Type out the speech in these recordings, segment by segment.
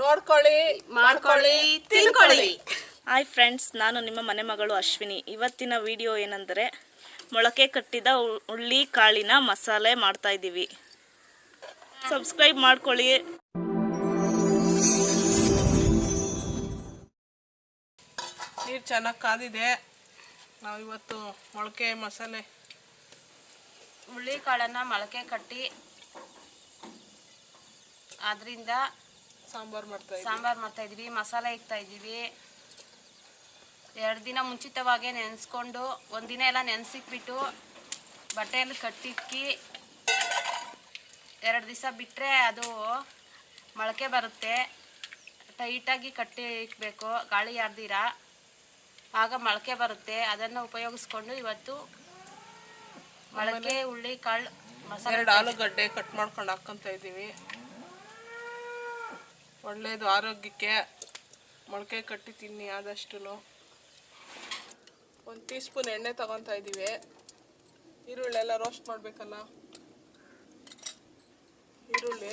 ನೋಡ್ಕೊಳ್ಳಿ ಮಾಡ್ಕೊಳ್ಳಿ ತಿನ್ಕೊಳ್ಳಿ. Hi friends ನಾನು ನಿಮ್ಮ ಮನೆ ಮಗಳು ಅಶ್ವಿನಿ. ಇವತ್ತಿನ ವಿಡಿಯೋ ಏನಂದ್ರೆ ಮೊಳಕೆ ಕಟ್ಟಿದ ಹುಳ್ಳಿ ಉಳ್ಳಿ ಕಾಳಿನ ಮಸಾಲೆ ಮಾಡ್ತಾ ಇದ್ದೀವಿ. ಸಬ್ಸ್ಕ್ರೈಬ್ ಮಾಡ್ಕೊಳ್ಳಿ. ನೀರು ಚೆನ್ನಾಗಿ ಕಾದಿದೆ. ನಾವು ಇವತ್ತು ಮೊಳಕೆ ಮಸಾಲೆ. ಹುಳ್ಳಿ ಕಾಳನ್ನ ಮೊಳಕೆ ಕಟ್ಟಿ ಅದರಿಂದ ಸಾಂಬಾರು ಮಾಡ್ತಾ ಇದ್ದೀವಿ ಸಾಂಬಾರ್ ಮಾಡ್ತಾ ಇದೀವಿ ಮಸಾಲೆ ಇಕ್ತಾ ಇದೀವಿ ಎರಡು ದಿನ ಮುಂಚಿತವಾಗೇ ನೆನೆಸ್ಕೊಂಡು ಒಂದಿನ ಎಲ್ಲ ನೆನೆಸಿಕ್ಬಿಟ್ಟು ಬಟ್ಟೆಯಲ್ಲಿ ಕಟ್ಟಿಕ್ಕಿ ಎರಡು ದಿವಸ ಬಿಟ್ಟರೆ ಅದು ಮೊಳಕೆ ಬರುತ್ತೆ. ಟೈಟಾಗಿ ಕಟ್ಟಿ ಇಕ್ಬೇಕು ಗಾಳಿ ಯಾರ್ದಿರ. ಆಗ ಮೊಳಕೆ ಬರುತ್ತೆ. ಅದನ್ನು ಉಪಯೋಗಿಸ್ಕೊಂಡು ಇವತ್ತು ಮೊಳಕೆ ಹುಳ್ಳಿ ಕಾಳು ಮಸಾಲೆ ಆಲೂಗಡ್ಡೆ ಕಟ್ ಮಾಡ್ಕೊಂಡು ಹಾಕ್ಕೊಂತ ಇದ್ದೀವಿ. ಒಳ್ಳೇದು, ಆರೋಗ್ಯಕ್ಕೆ ಮೊಳಕೆ ಕಟ್ಟಿ ತಿನ್ನಿ ಆದಷ್ಟು ಒಂದು ಟೀ ಸ್ಪೂನ್ ಎಣ್ಣೆ ತಗೊತಾ ಇದ್ದೀವಿ ಈರುಳ್ಳಿ ಎಲ್ಲ ರೋಸ್ಟ್ ಮಾಡಬೇಕಲ್ಲ? ಈರುಳ್ಳಿ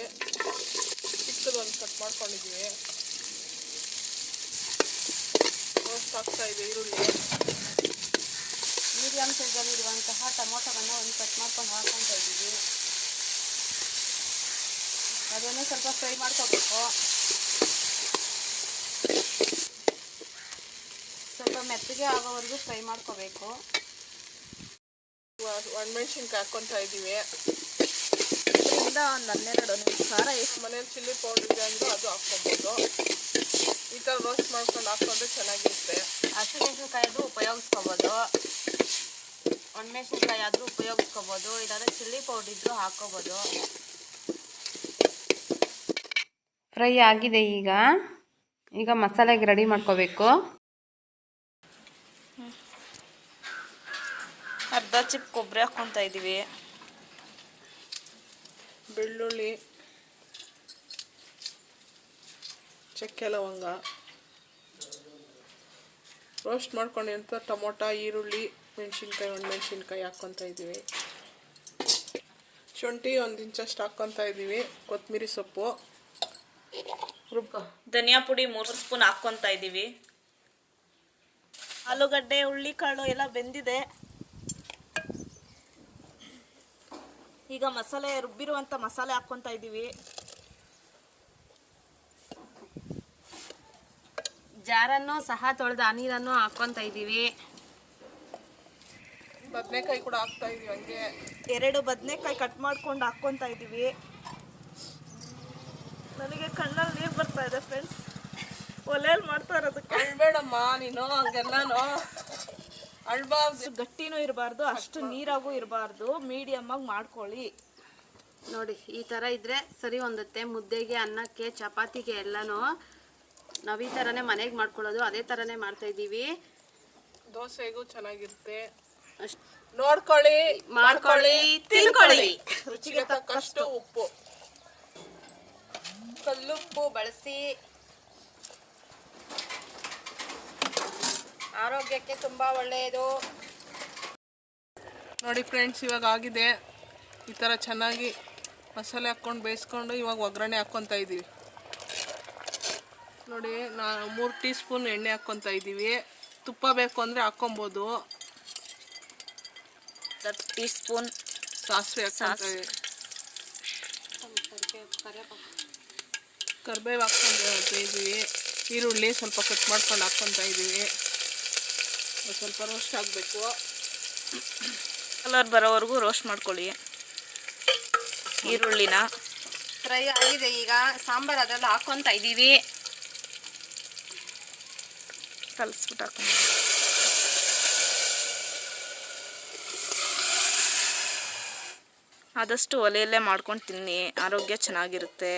ಚಿಕ್ಕದೊಂದು ಕಟ್ ಮಾಡ್ಕೊಂಡಿದ್ದೀವಿ ರೋಸ್ಟ್ ಆಗ್ತಾ ಇದೆ ಈರುಳ್ಳಿ. ಮೀಡಿಯಂ ಸೈಜಲ್ಲಿ ಇರುವಂತಹ ಟೊಮೊಟೊವನ್ನು ಒಂದು ಕಟ್ ಮಾಡ್ಕೊಂಡು ಹಾಕ್ಕೊತಾ ಇದ್ದೀವಿ ಅದನ್ನು ಸ್ವಲ್ಪ ಫ್ರೈ ಮಾಡ್ಕೋಬೇಕು. ಸ್ವಲ್ಪ ಮೆತ್ತಗೆ ಆಗೋವರೆಗೂ ಫ್ರೈ ಮಾಡ್ಕೋಬೇಕು. ಒಣಮೆಣ್ಸಿನ್ಕಾಯಿ ಹಾಕ್ಕೊತಾ ಇದ್ದೀವಿ. ಇದರಿಂದ ಒಂದು ಹನ್ನೆರಡು ನಿಮಿಷ. ಖಾರ ಎಷ್ಟು ಮನೇಲಿ ಚಿಲ್ಲಿ ಪೌಡರ್ ಇದೆ ಅಂದರೂ ಅದು ಹಾಕ್ಕೊಬೋದು. ಈ ಥರ ರೋಸ್ಟ್ ಮಾಡ್ಕೊಂಡು ಹಾಕ್ಕೊಂಡ್ರೆ ಚೆನ್ನಾಗಿರುತ್ತೆ. ಹಸಿಮೆಣಸಿನ್ಕಾಯಿದು ಉಪಯೋಗಿಸ್ಕೋಬೋದು. ಒಣಮೆಣಸಿನ್ಕಾಯಿ ಆದರೂ ಉಪಯೋಗಿಸ್ಕೋಬೋದು. ಇಲ್ಲಾಂದರೆ ಚಿಲ್ಲಿ ಪೌಡ್ರ್ ಇದ್ದರೂ ಹಾಕ್ಕೋಬೋದು. ಫ್ರೈ ಆಗಿದೆ ಈಗ. ಈಗ ಮಸಾಲೆಗೆ ರೆಡಿ ಮಾಡ್ಕೋಬೇಕು. ಅರ್ಧ ಚಿಪ್ ಕೊಬ್ಬರಿ ಹಾಕ್ಕೊತಾ ಇದ್ದೀವಿ ಬೆಳ್ಳುಳ್ಳಿ, ಚಕ್ಕೆ ಲವಂಗ ರೋಸ್ಟ್ ಮಾಡ್ಕೊಂಡಿರ್ತ ಟೊಮೊಟೊ, ಈರುಳ್ಳಿ, ಮೆಣಸಿನ್ಕಾಯಿ, ಒಣಮೆಣ್ಸಿನ್ಕಾಯಿ ಹಾಕ್ಕೊತಾ ಇದ್ದೀವಿ ಶುಂಠಿ ಒಂದು ಇಂಚಷ್ಟು ಹಾಕ್ಕೊತಾ ಇದ್ದೀವಿ ಕೊತ್ತಂಬರಿ ಸೊಪ್ಪು. ರುಬ್ಬ ಧನಿಯಾ ಪುಡಿ ಮೂರು ಸ್ಪೂನ್ ಹಾಕ್ಕೊತಾ ಇದ್ದೀವಿ ಆಲೂಗಡ್ಡೆ ಹುಳ್ಳಿ ಕಾಳು ಎಲ್ಲ ಬೆಂದಿದೆ. ಈಗ ಮಸಾಲೆ ರುಬ್ಬಿರುವಂಥ ಮಸಾಲೆ ಹಾಕ್ಕೊತಾ ಇದ್ದೀವಿ ಜಾರನ್ನು ಸಹ ತೊಳೆದ ಆ ನೀರನ್ನು ಹಾಕ್ಕೊತಾ ಇದ್ದೀವಿ ಬದನೆಕಾಯಿ ಕೂಡ ಹಾಕ್ತಾ ಇದೀವಿ ಹಂಗೆ. ಎರಡು ಬದನೆಕಾಯಿ ಕಟ್ ಮಾಡ್ಕೊಂಡು ಹಾಕ್ಕೊತಾ ಇದ್ದೀವಿ ನನಗೆ ಕಣ್ಣಲ್ಲಿ ನೀರು ಬರ್ತಾ ಇದೆ ಫ್ರೆಂಡ್ಸ್ ಒಲೆಯಲ್ಲಿ ಮಾಡ್ತಾ ಇರೋದಕ್ಕೆ. ಅಳ್ಬೇಡಮ್ಮ ನೀನು ಹಂಗೆಲ್ಲನೋ. ಅಳ್ಬಾರ್ದು. ಗಟ್ಟಿನೂ ಇರಬಾರ್ದು ಅಷ್ಟು ನೀರಾಗೂ ಇರಬಾರ್ದು. ಮೀಡಿಯಮ್ ಆಗಿ ಮಾಡ್ಕೊಳ್ಳಿ. ನೋಡಿ ಈ ಥರ ಇದ್ರೆ ಸರಿ ಹೊಂದುತ್ತೆ. ಮುದ್ದೆಗೆ ಅನ್ನಕ್ಕೆ ಚಪಾತಿಗೆ ಎಲ್ಲನೂ ನಾವು ಈ ಥರನೇ ಮನೆಗೆ ಮಾಡ್ಕೊಳ್ಳೋದು ಅದೇ ಥರನೇ ಮಾಡ್ತಾ ಇದ್ದೀವಿ. ದೋಸೆಗೂ ಚೆನ್ನಾಗಿರುತ್ತೆ. ಅಷ್ಟು ನೋಡ್ಕೊಳ್ಳಿ ಮಾಡ್ಕೊಳ್ಳಿ ತಿನ್ಕೊಳ್ಳಿ. ರುಚಿಗೆ ತಕ್ಕಷ್ಟು ಉಪ್ಪು. ಕಲ್ಲುಪ್ಪು ಬಳಸಿ. ಆರೋಗ್ಯಕ್ಕೆ ತುಂಬ ಒಳ್ಳೆಯದು. ನೋಡಿ ಫ್ರೆಂಡ್ಸ್ ಇವಾಗ ಆಗಿದೆ. ಈ ಥರ ಚೆನ್ನಾಗಿ ಮಸಾಲೆ ಹಾಕ್ಕೊಂಡು ಬೇಯಿಸ್ಕೊಂಡು ಇವಾಗ ಒಗ್ಗರಣೆ ಹಾಕ್ಕೊತಾ ಇದ್ದೀವಿ ನೋಡಿ ನಾ ಮೂರು ಟೀ ಸ್ಪೂನ್ ಎಣ್ಣೆ ಹಾಕ್ಕೊತಾ ಇದ್ದೀವಿ ತುಪ್ಪ ಬೇಕು ಅಂದರೆ ಹಾಕ್ಕೊಬೋದು. ಟೀ ಸ್ಪೂನ್ ಸಾಸಿವೆ ಹಾಕ್ಕೊತಾ ಕರ್ಬೇವು ಹಾಕ್ಕೊಂಡು ಇದ್ದೀವಿ. ಈರುಳ್ಳಿ ಸ್ವಲ್ಪ ಕಟ್ ಮಾಡ್ಕೊಂಡು ಹಾಕ್ಕೊತಾ ಇದ್ದೀವಿ. ಸ್ವಲ್ಪ ರೋಸ್ಟ್ ಆಗಬೇಕು. ಕಲರ್ ಬರೋವರೆಗೂ ರೋಸ್ಟ್ ಮಾಡ್ಕೊಳ್ಳಿ. ಈರುಳ್ಳಿನ. ಫ್ರೈ ಆಗಿದೆ ಈಗ. ಸಾಂಬಾರು ಅದೆಲ್ಲ ಹಾಕ್ಕೊತಾ ಇದ್ದೀವಿ. ಕಲಸ್ಬಿಟ್ಟು ಹಾಕೊಂಡು ಆದಷ್ಟು ಒಲೆಯಲ್ಲೇ ಮಾಡ್ಕೊಂಡು ತಿನ್ನಿ. ಆರೋಗ್ಯ ಚೆನ್ನಾಗಿರುತ್ತೆ.